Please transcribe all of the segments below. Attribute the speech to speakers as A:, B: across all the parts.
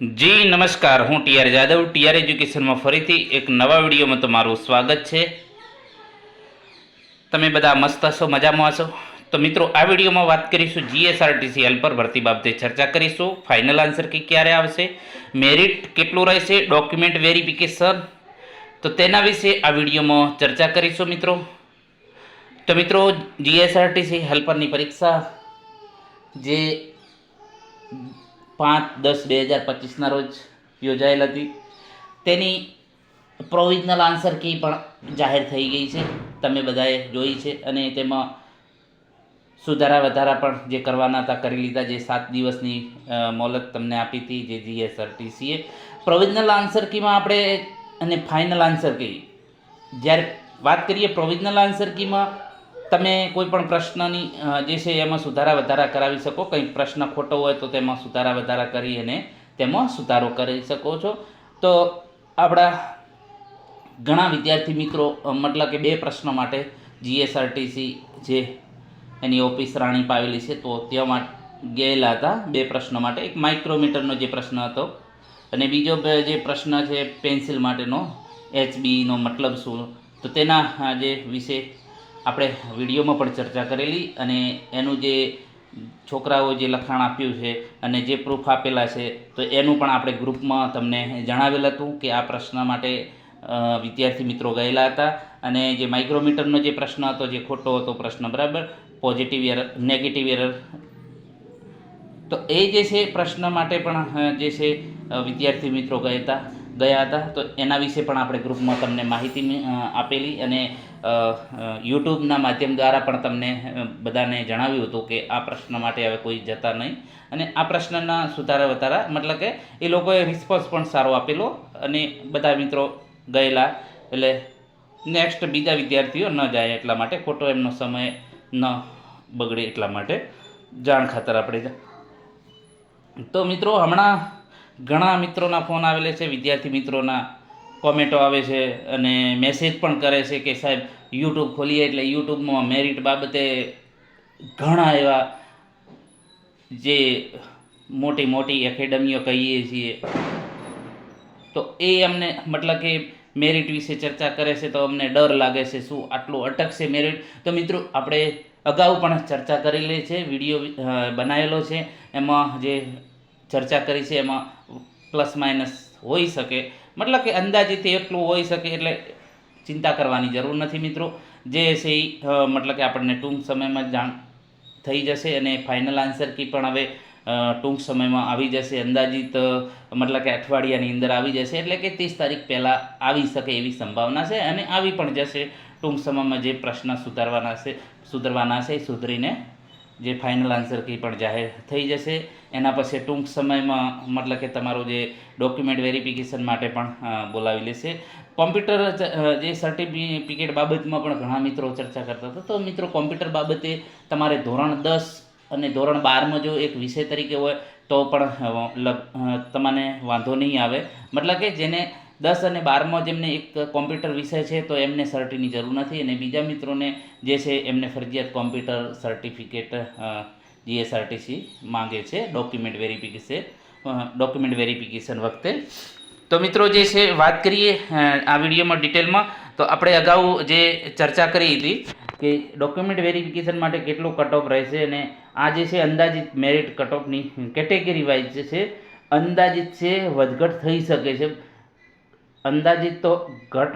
A: જી, નમસ્કાર. હું TR Jadav. TR એજ્યુકેશનમાં ફરીથી એક નવા વિડીયોમાં તમારું સ્વાગત છે. તમે બધા મસ્ત હશો, મજામાં હશો? તો મિત્રો, આ વિડીયોમાં વાત કરીશું જીએસઆરટીસી હેલ્પર ભરતી બાબતે ચર્ચા કરીશું. ફાઇનલ આન્સર કે ક્યારે આવશે? મેરિટ કેટલું રહેશે? ડોક્યુમેન્ટ વેરિફિકેશન તો તેના વિશે આ વિડીયોમાં ચર્ચા કરીશું મિત્રો. તો મિત્રો, જીએસઆરટીસી હેલ્પરની પરીક્ષા જે પાંચ દસ બે હજાર પચીસના રોજ યોજાયેલ હતી. તેની પ્રોવિઝનલ આન્સર કી પણ જાહેર થઈ ગઈ છે. તમે બધાએ જોઈ છે અને તેમાં સુધારા વધારા પણ જે કરવાના હતા, કરી લીધા જે સાત દિવસની મોલત તમને આપી હતી જે જીએસઆરટીસીએ પ્રોવિઝનલ આન્સર કીમાં આપણે અને ફાઇનલ આન્સર કી જ્યારે વાત કરીએ પ્રોવિઝનલ આન્સર કીમાં તમે કોઈ પણ પ્રશ્નની જે છે એમાં સુધારા વધારા કરાવી શકો. કંઈ પ્રશ્ન ખોટો હોય તો તેમાં સુધારા વધારા કરી અને તેમાં સુધારો કરી શકો છો. તો આપણા ઘણા વિદ્યાર્થી મિત્રો મતલબ કે બે પ્રશ્નો માટે જીએસઆરટીસી જે એની ઓફિસ રાણી પાવેલી છે, તો ત્યાં ગયેલા હતા બે પ્રશ્નો માટે. એક માઇક્રોમીટરનો જે પ્રશ્ન હતો અને બીજો જે પ્રશ્ન છે, પેન્સિલ માટેનો એચબીનો મતલબ શું? તો તેના જે વિશે આપણે વિડીયોમાં પણ ચર્ચા કરેલી અને એનું જે છોકરાઓ જે લખાણ આપ્યું છે અને જે પ્રૂફ આપેલા છે, તો એનું પણ આપણે ગ્રુપમાં તમને જણાવેલ હતું કે આ પ્રશ્ન માટે વિદ્યાર્થી મિત્રો ગયેલા હતા અને જે માઇક્રોમીટરનો જે પ્રશ્ન હતો, જે ખોટો હતો પ્રશ્ન, બરાબર? પોઝિટિવ એરર નેગેટિવ એરર તો એ જે છે પ્રશ્ન માટે પણ જે છે વિદ્યાર્થી મિત્રો ગયા હતા. ગયા હતા. તો એના વિશે પણ આપણે ગ્રુપમાં તમને માહિતી આપેલી અને યુટ્યુબના માધ્યમ દ્વારા પણ તમને બધાને જણાવ્યું હતું કે આ પ્રશ્ન માટે હવે કોઈ જતા નહીં. અને આ પ્રશ્નના સુધારા વધારા, મતલબ કે એ લોકોએ રિસ્પોન્સ પણ સારો આપેલો અને બધા મિત્રો ગયેલા. એટલે નેક્સ્ટ બીજા વિદ્યાર્થીઓ ન જાય એટલા માટે, ખોટો એમનો સમય ન બગડે એટલા માટે જાણ ખાતર આપણે તો મિત્રો, હમણાં ઘણા મિત્રોના ફોન આવેલા છે, વિદ્યાર્થી મિત્રોના કોમેન્ટો આવે છે અને મેસેજ પણ કરે છે કે સાહેબ યુટ્યુબ ખોલીએ એટલે યુટ્યુબમાં મેરિટ બાબતે ઘણા એવા જે મોટી મોટી એકેડમીઓ કહીએ છીએ. તો એ અમને મતલબ કે મેરિટ વિશે ચર્ચા કરે છે તો અમને ડર લાગે છે શું આટલું અટકશે મેરિટ તો મિત્રો, આપણે અગાઉ પણ ચર્ચા કરેલી છે, વીડિયો બનાવેલો છે. એમાં જે ચર્ચા કરી છે એમાં પ્લસ માઇનસ હોઈ શકે. મતલબ કે અંદાજિત એટલું હોઈ શકે એટલે ચિંતા કરવાની જરૂર નથી મિત્રો. જે છે એ મતલબ કે આપણને ટૂંક સમયમાં જાણ થઈ જશે અને ફાઇનલ આન્સર કી પણ હવે ટૂંક સમયમાં આવી જશે. અંદાજિત મતલબ કે અઠવાડિયાની અંદર આવી જશે. એટલે કે ત્રીસ તારીખ પહેલાં આવી શકે એવી સંભાવના છે અને આવી પણ જશે. ટૂંક સમયમાં જે પ્રશ્ન સુધારવાના છે, સુધરવાના છે એ સુધરીને જે ફાઇનલ આન્સર કી પણ જાહેર થઈ જશે, એના પછી ટૂંક સમયમાં મતલબ કે તમારું જે ડોક્યુમેન્ટ વેરિફિકેશન માટે પણ બોલાવી લેશે. કોમ્પ્યુટર જે સર્ટિફિકેટ બાબતમાં પણ ઘણા મિત્રો ચર્ચા કરતા હતા. તો મિત્રો કોમ્પ્યુટર બાબતે તમારે ધોરણ દસ અને ધોરણ બારમાં જો એક વિષય તરીકે હોય, તો પણ તમને વાંધો નહીં આવે. મતલબ કે જેને દસ અને બારમાં જેમને એક કોમ્પ્યુટર વિષય છે, તો એમને સર્ટીની જરૂર નથી. અને બીજા મિત્રોને જે છે, એમને ફરજિયાત કોમ્પ્યુટર સર્ટિફિકેટ જીએસઆરટીસી માંગે છે ડોક્યુમેન્ટ વેરિફિકેશન ડોક્યુમેન્ટ વેરિફિકેશન વખતે. તો મિત્રો જે છે, વાત કરીએ આ વિડીયોમાં ડિટેલમાં, તો આપણે અગાઉ જે ચર્ચા કરી હતી કે ડોક્યુમેન્ટ વેરિફિકેશન માટે કેટલો કટઓફ રહેશે અને આ જે છે, અંદાજિત મેરિટ કટઓફની કેટેગરી વાઇઝ જે છે, અંદાજિત છે, વધઘટ થઈ શકે છે. અંદાજિત તો ઘટ,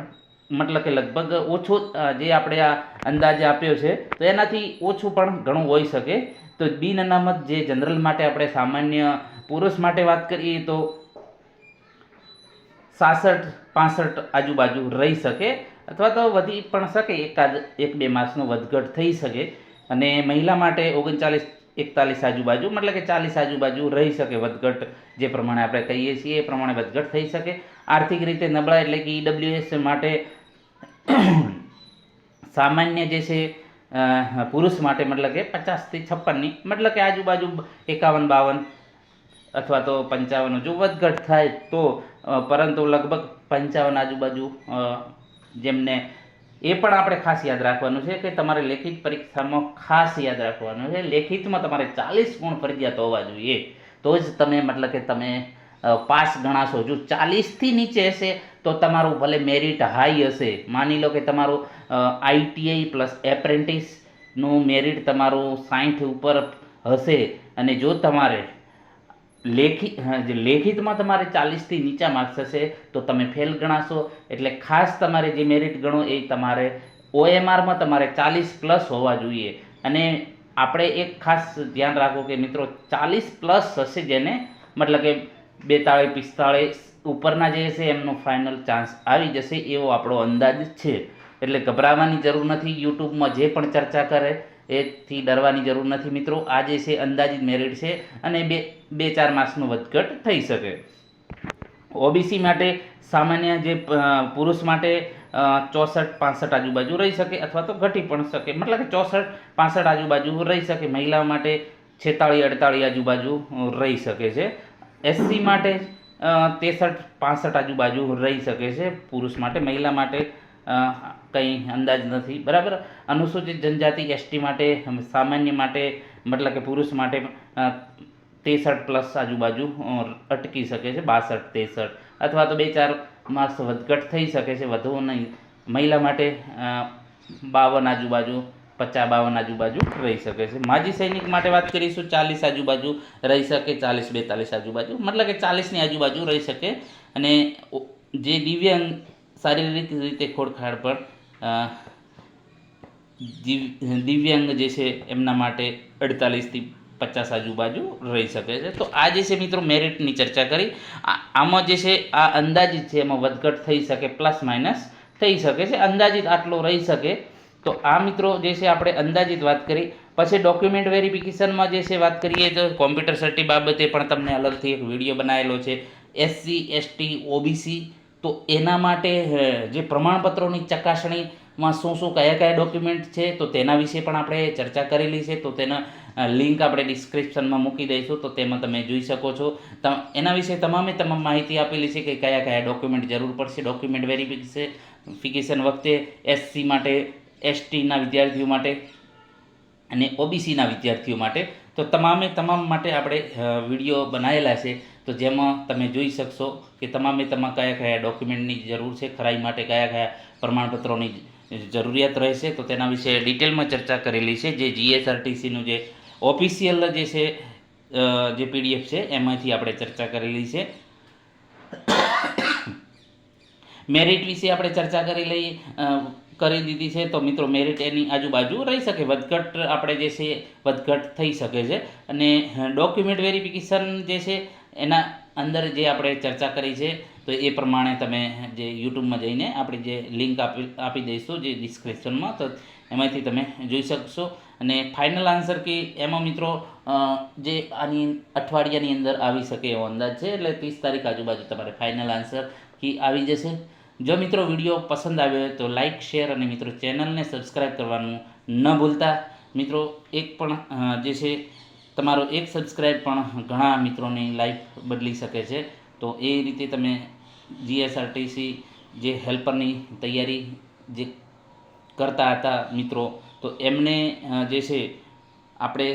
A: મતલબ કે લગભગ ઓછો જે આપણે આ અંદાજે આપ્યો છે, તો એનાથી ઓછું પણ ઘણું હોઈ શકે. તો બિન અનામત જે જનરલ માટે આપણે સામાન્ય પુરુષ માટે વાત કરીએ તો સાસઠ, પાસઠ આજુબાજુ રહી શકે, અથવા તો વધી પણ શકે, એકાદ એક બે માસનો વધઘટ થઈ શકે. અને મહિલા માટે ઓગણચાલીસ એકતાલીસ આજુબાજુ, મતલબ કે ચાલીસ આજુબાજુ રહી શકે વધઘટ, જે પ્રમાણે આપણે કહીએ છીએ, એ પ્રમાણે વધઘટ થઈ શકે. આર્થિક રીતે નબળા એટલે કે ઈડબ્લ્યુએસ માટે સામાન્ય જે છે પુરુષ માટે મતલબ કે પચાસથી છપ્પનની, મતલબ કે આજુબાજુ એકાવન, બાવન અથવા તો પંચાવન જો વધઘટ થાય તો પરંતુ લગભગ પંચાવન આજુબાજુ જેમને એ પણ આપણે ખાસ યાદ રાખવાનું છે કે તમારે લેખિત પરીક્ષામાં ખાસ યાદ રાખવાનું છે. લેખિતમાં તમારે ચાલીસ ગુણ ફરજિયાત હોવા જોઈએ. તો જ તમે મતલબ કે તમે પાસ ગણાશો. જો ચાલીસથી નીચે હશે, તો તમારું ભલે મેરિટ હાઈ હશે. માની લો કે તમારું આઈટીઆઈ પ્લસ એપ્રેન્ટિસનું મેરિટ તમારું સાઠ ઉપર હશે. અને જો તમારે લેખિત લેખિતમાં તમારે ચાલીસથી નીચા માર્ક્સ હશે, તો તમે ફેલ ગણાશો. એટલે ખાસ તમારે જે મેરિટ ગણો એ તમારે ઓએમઆરમાં તમારે ચાલીસ પ્લસ હોવા જોઈએ. અને આપણે એક ખાસ ધ્યાન રાખો કે મિત્રો, ચાલીસ પ્લસ હશે જેને, મતલબ કે બેતાળીસ, પિસ્તાળીસ ઉપરના જે છે એમનો ફાઇનલ ચાન્સ આવી જશે એવો આપણો અંદાજ છે. એટલે ગભરાવાની જરૂર નથી. યુટ્યુબમાં જે પણ ચર્ચા કરે એથી ડરવાની જરૂર નથી મિત્રો. આ જે છે અંદાજિત મેરિટ છે અને બે બે, ચાર માર્ક્સનું વધઘટ થઈ શકે. ઓબીસી માટે સામાન્ય જે પુરુષ માટે ચોસઠ, પાસઠ આજુબાજુ રહી શકે અથવા તો ઘટી પણ શકે. મતલબ કે ચોસઠ, પાસઠ આજુબાજુ રહી શકે. મહિલા માટે છેતાળીસ, અડતાળીસ આજુબાજુ રહી શકે છે. એસસી માટે તેસઠ, પાસઠ આજુબાજુ રહી શકે છે. પુરુષ માટે, મહિલા માટે કંઈ અંદાજ નથી. બરાબર? અનુસૂચિત જનજાતિ એસટી માટે, સામાન્ય માટે, મતલબ કે પુરુષ માટે ત્રેસઠ પ્લસ આજુબાજુ અટકી શકે છે, બાસઠ, ત્રેસઠ. અથવા તો બે, ચાર માર્ક્સ વધઘટ થઈ શકે છે, વધુ નહીં. મહિલા માટે બાવન આજુબાજુ, પચાસ, બાવન આજુબાજુ રહી શકે છે. માજી સૈનિક માટે વાત કરીશું, ચાલીસ આજુબાજુ રહી શકે, ચાલીસ, બેતાલીસ આજુબાજુ. મતલબ કે ચાલીસની આજુબાજુ રહી શકે. અને જે દિવ્યાંગ શારીરિક રીતે ખોળખાળ પર દિવ્યાંગ જે છે એમના માટે અડતાલીસથી પચાસ આજુબાજુ રહી શકે છે. તો આ જે છે મિત્રો મેરિટની ચર્ચા કરી. આમાં જે છે આ અંદાજિત છે એમાં વધઘટ થઈ શકે, પ્લસ માઇનસ થઈ શકે છે. અંદાજિત આટલો રહી શકે. તો આ મિત્રો જે છે આપણે અંદાજિત વાત કરી. પછી ડોક્યુમેન્ટ વેરિફિકેશનમાં જે છે વાત કરીએ તો કોમ્પ્યુટર સર્ટી બાબતે પણ તમને અલગથી એક વીડિયો બનાવેલો છે. એસસી, એસટી, ઓબીસી તો એના માટે જે પ્રમાણપત્રોની ચકાસણીમાં શું શું કયા કયા ડોક્યુમેન્ટ છે, તો તેના વિશે પણ આપણે ચર્ચા કરેલી છે, તો તેના લિંક આપણે ડિસ્ક્રિપ્શનમાં મૂકી દઈશું, તો તેમાં તમે જોઈ શકો છો. એના વિશે તમામે તમામ માહિતી આપેલી છે કે કયા કયા ડોક્યુમેન્ટ જરૂર પડશે, ડોક્યુમેન્ટ વેરિફિકેશન વખતે એસસી માટે, એસટીના વિદ્યાર્થીઓ માટે અને ઓબીસીના વિદ્યાર્થીઓ માટે તો તમામે તમામ માટે આપણે વીડિયો બનાવેલા છે. તો જેમાં તમે જોઈ શકશો કે તમામે તમામ કયા કયા ડોક્યુમેન્ટની જરૂર છે, ખરાઈ માટે કયા કયા પ્રમાણપત્રોની જરૂરિયાત રહેશે, તો તેના વિશે ડિટેલમાં ચર્ચા કરેલી છે. જે જીએસઆરટીસીનું જે ઓફિશિયલ જે છે જે પીડીએફ છે, એમાંથી આપણે ચર્ચા કરેલી છે. મેરિટ વિશે આપણે ચર્ચા કરી લઈ કરી દીધી છે. તો મિત્રો મેરિટ એની આજુબાજુ રહી શકે. વધઘટ આપણે જે છે, વધઘટ થઈ શકે છે. અને ડોક્યુમેન્ટ વેરિફિકેશન જે છે, એના અંદર જે આપણે ચર્ચા કરી છે, તો એ પ્રમાણે તમે જે યુટ્યુબમાં જઈને આપણે જે લિંક આપી આપી દઈશું જે ડિસ્ક્રિપ્શનમાં તો એમાંથી તમે જોઈ શકશો. અને ફાઇનલ આન્સર કે એમાં મિત્રો જે આની અઠવાડિયાની અંદર આવી શકે એવો અંદાજ છે. એટલે ત્રીસ તારીખ આજુબાજુ તમારે ફાઇનલ આન્સર કી આવી જશે. જો મિત્રો વીડિયો પસંદ આવ્યો હોય તો લાઇક શેર અને મિત્રો ચેનલને સબસ્ક્રાઈબ કરવાનું ન ભૂલતા. મિત્રો, એક પણ જે છે, તમારો એક સબસ્ક્રાઈબ પણ ઘણા મિત્રોની લાઈફ બદલી શકે છે. તો એ રીતે તમે જીએસઆરટીસી જે હેલ્પરની તૈયારી જે કરતા હતા મિત્રો, તો એમને જે છે, આપણે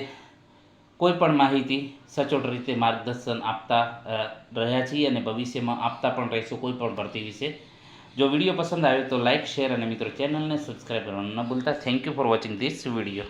A: કોઈ પણ માહિતી સચોટ રીતે માર્ગદર્શન આપતા રહ્યા છીએ અને ભવિષ્યમાં આપતા પણ રહીશું કોઈ પણ ભરતી વિશે. જો વીડિયો પસંદ આવ્યો તો લાઇક શેર અને મિત્રો ચેનલને સબસ્ક્રાઈબ કરવાનું ન ભૂલતા. Thank you for watching this video